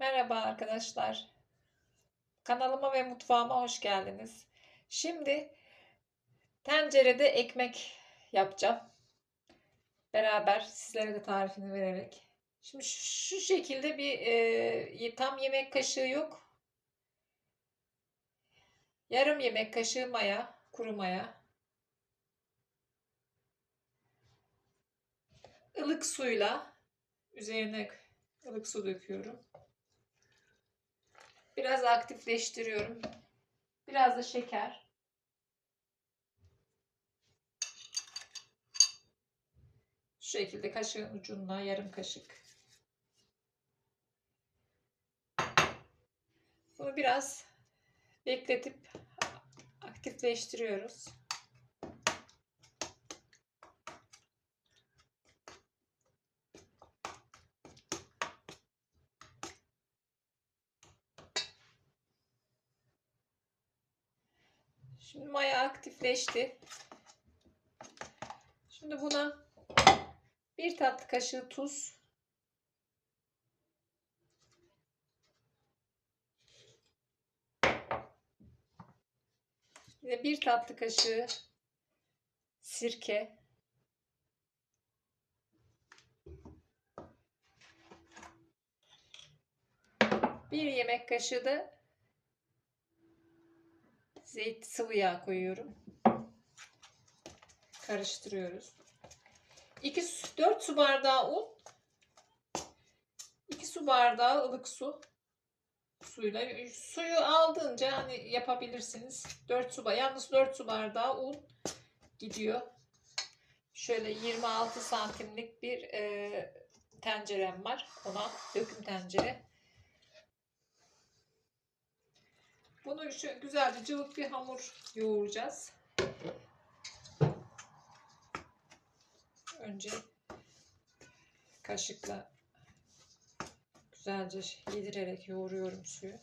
Merhaba arkadaşlar. Kanalıma ve mutfağıma hoş geldiniz. Şimdi tencerede ekmek yapacağım. Beraber sizlere de tarifini vererek. Şimdi şu, şekilde bir e, tam yemek kaşığı yok. Yarım yemek kaşığı maya, kuru maya. ılık suyla üzerine ılık su döküyorum. Biraz aktifleştiriyorum. Biraz da şeker. Şu şekilde kaşığın ucuna yarım kaşık. Bunu biraz bekletip aktifleştiriyoruz. Şimdi maya aktifleşti. Şimdi buna bir tatlı kaşığı tuz. Ve bir tatlı kaşığı sirke. Bir yemek kaşığı da zeyt sıvı yağ koyuyorum. Karıştırıyoruz. 2 4 su bardağı un. 2 su bardağı ılık su. Suyla suyu aldığınca hani yapabilirsiniz. 4 su yalnız 4 su bardağı un gidiyor. Şöyle 26 santimlik bir e, tencerem var. Ona döküm tencere. Bunu şu güzelce cıvık bir hamur yoğuracağız. Önce kaşıkla güzelce yedirerek yoğuruyorum suyu.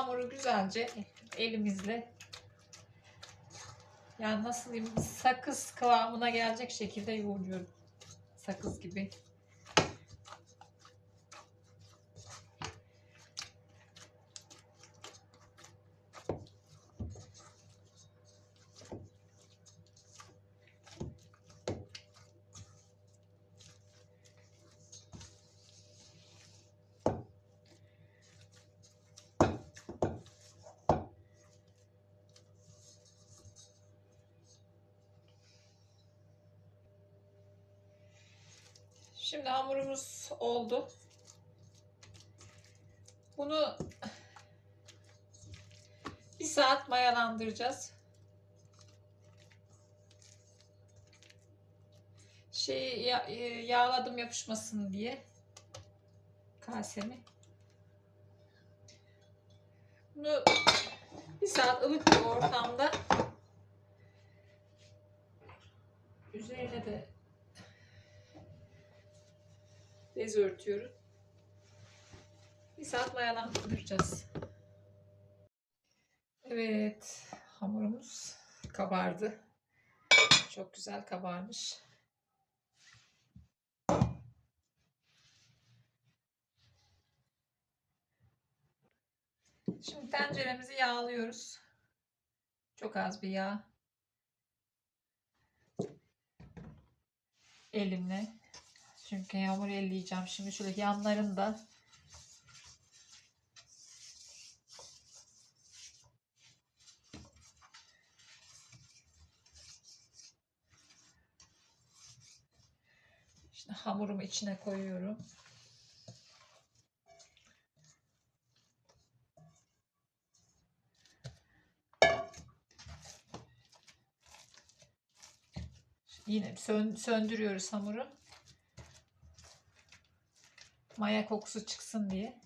Hamuru güzelce elimizle yani nasıl diyeyim sakız kıvamına gelecek şekilde yoğuruyorum. Sakız gibi. Şimdi hamurumuz oldu. Bunu bir saat mayalandıracağız. Şey ya, e, yağladım yapışmasın diye kasemi. Bunu bir saat ılık bir ortamda üzerine de bez örtüyorum. Bir saat mayalandıracağız. Evet, hamurumuz kabardı. Çok güzel kabarmış. Şimdi tenceremizi yağlıyoruz. Çok az bir yağ. Elimle çünkü yağmur elleyeceğim. Şimdi şöyle yanlarında Şimdi hamurumu içine koyuyorum. Yine söndürüyoruz hamuru maya kokusu çıksın diye.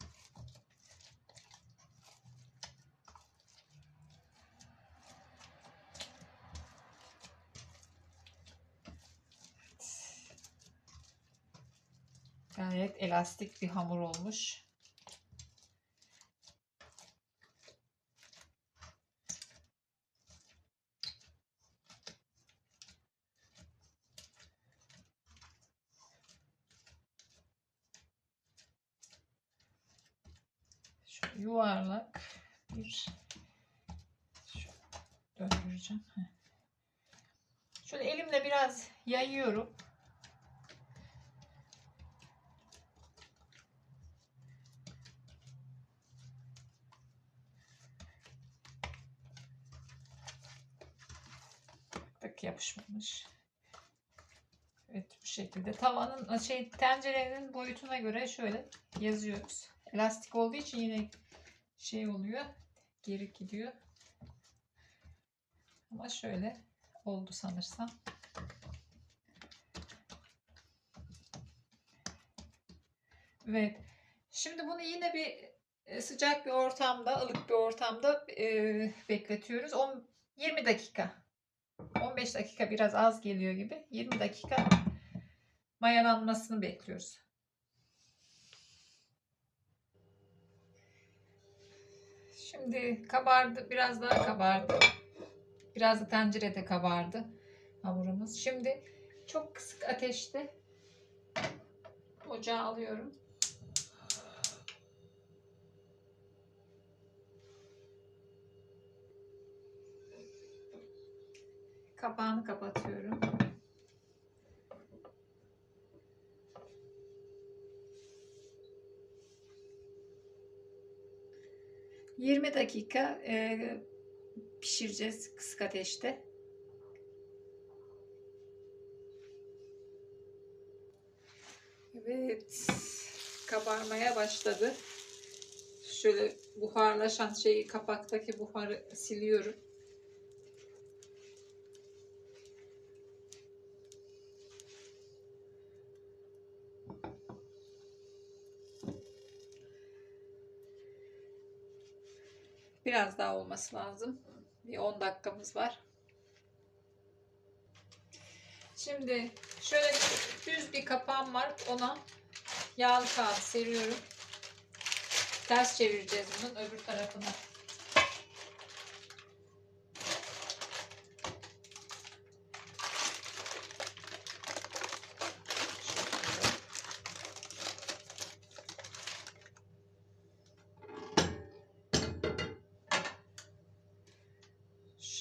Gayet elastik bir hamur olmuş. Yuvarlak bir şöyle döndüreceğim. Şöyle elimle biraz yayıyorum. Tak yapışmamış. Evet bu şekilde. Tavanın şey tencerenin boyutuna göre şöyle yazıyoruz. Elastik olduğu için yine şey oluyor. Geri gidiyor. Ama şöyle oldu sanırsam. Evet. Şimdi bunu yine bir e, sıcak bir ortamda, ılık bir ortamda e, bekletiyoruz. 10 20 dakika. 15 dakika biraz az geliyor gibi. 20 dakika mayalanmasını bekliyoruz. Şimdi kabardı. Biraz daha kabardı. Biraz da tencerede kabardı hamurumuz. Şimdi çok kısık ateşte ocağa alıyorum. Kapağını kapatıyorum. Yirmi dakika e, pişireceğiz kısık ateşte. Evet, kabarmaya başladı. Şöyle buharlaşan şeyi kapaktaki buharı siliyorum. Biraz daha olması lazım. Bir 10 dakikamız var. Şimdi şöyle düz bir kapağım var. Ona yağlı kağıt seriyorum. Ters çevireceğiz bunun öbür tarafına.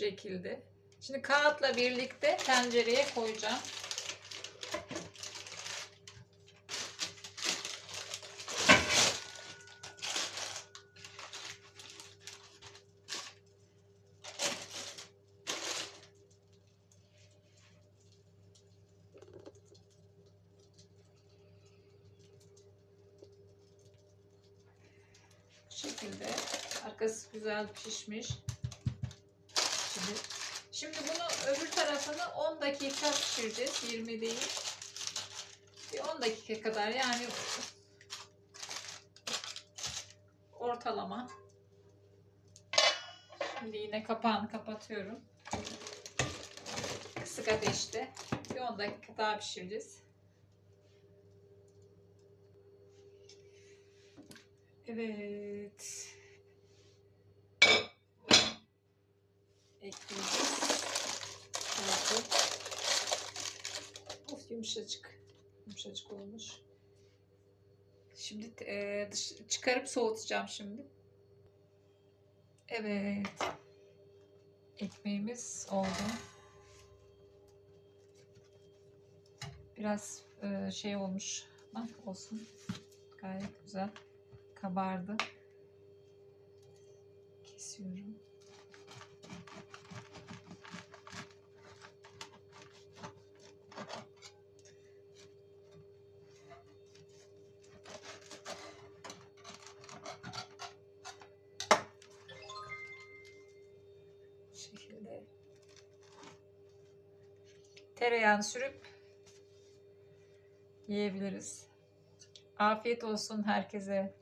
Şekilde. Şimdi kağıtla birlikte tencereye koyacağım. Şekilde. Arkası güzel pişmiş. Şimdi, bunu öbür tarafını 10 dakika pişireceğiz. 20 değil. Bir 10 dakika kadar yani ortalama. Şimdi yine kapağını kapatıyorum. Kısık ateşte. Bir 10 dakika daha pişireceğiz. Evet. Yumuşacık. Yumuşacık olmuş. Şimdi e, dış, çıkarıp soğutacağım şimdi. Evet. Ekmeğimiz oldu. Biraz e, şey olmuş. Ha, olsun. Gayet güzel. Kabardı. Kesiyorum. Tereyağını sürüp yiyebiliriz. Afiyet olsun herkese.